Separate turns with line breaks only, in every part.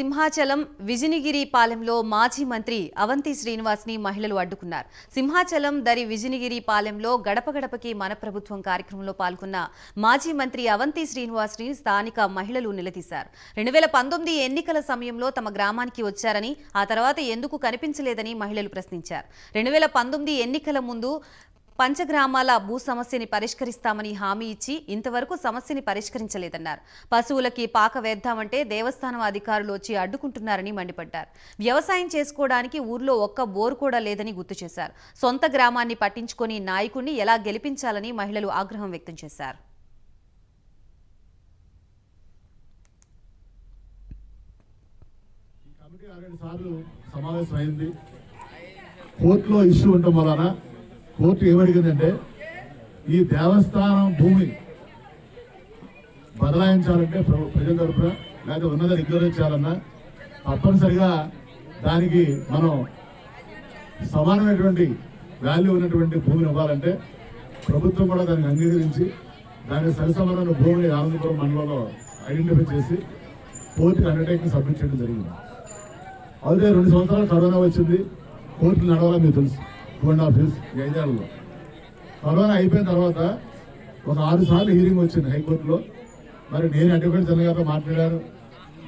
సింహాచలం విజినిగిరి పాలెంలో మాజీ మంత్రి అవంతి శ్రీనివాస్ని మహిళలు అడ్డుకున్నారు. సింహాచలం దరి విజినిగిరి పాలెంలో గడప గడపకి మన ప్రభుత్వం కార్యక్రమంలో పాల్గొన్న మాజీ మంత్రి అవంతి శ్రీనివాస్ని స్థానిక మహిళలు నిలదీశారు. రెండు వేల పంతొమ్మిది ఎన్నికల సమయంలో తమ గ్రామానికి వచ్చారని ఆ తర్వాత ఎందుకు కనిపించలేదని మహిళలు ప్రశ్నించారు. రెండు వేల పంతొమ్మిది ఎన్నికల ముందు పంచగ్రామాల భూ సమస్యని పరిష్కరిస్తామని హామీ ఇచ్చి ఇంతవరకు సమస్యని పరిష్కరించలేదన్నారు. పశువులకి పాక వేద్దామంటే దేవస్థానం అధికారులు వచ్చి అడ్డుకుంటున్నారని మండిపడ్డారు. వ్యవసాయం చేసుకోవడానికి ఊర్లో ఒక్క బోరు కూడా లేదని గుర్తు చేశారు. సొంత గ్రామాన్ని పట్టించుకొని నాయకుణ్ణి ఎలా గెలిపించాలని మహిళలు ఆగ్రహం వ్యక్తం చేశారు.
కమిటీ ఆరేడు సార్లు సమావేశం అయింది కోర్టులో ఇష్యూ ఉండటం వలన కోర్టు ఏమడిగిందంటే ఈ దేవస్థానం భూమి బదలాయించాలంటే ప్ర- ప్రజల తరపున లేకపోతే ఉన్నది రెగ్యులర్ చేయాలన్నా తప్పనిసరిగా దానికి మనం సమానమైనటువంటి వాల్యూ ఉన్నటువంటి భూమిని ఇవ్వాలంటే ప్రభుత్వం కూడా దానికి అంగీకరించి దానికి సరిసమానమైన భూమిని ఆనందపురం మండలంలో ఐడెంటిఫై చేసి కోర్టుకి అండర్టేకింగ్ సబ్మిట్ చేయడం జరిగింది. అయితే రెండు సంవత్సరాలు కరోనా వచ్చింది. కోర్టు నడవాలని మీకు తెలుసు. టూ ఆఫీస్ హాఫ్ కరోనా అయిపోయిన తర్వాత ఒక ఆరు సార్లు హీరింగ్ వచ్చింది హైకోర్టులో. మరి నేను అడ్వకేట్ జనరల్ గారితో మాట్లాడాను.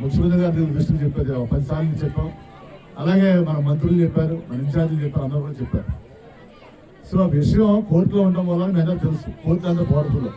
ముఖ్యమంత్రి గారి దృష్టిని చెప్పేది ఒక పది సార్లు చెప్పాం. అలాగే మన మంత్రులు చెప్పారు మన ఇన్ఛార్జీలు చెప్పారు అందరూ కూడా చెప్పారు. సో ఆ విషయం కోర్టులో ఉండడం వల్ల మీ అందరూ తెలుసు. కోర్టు అంతా పవర్ఫుల్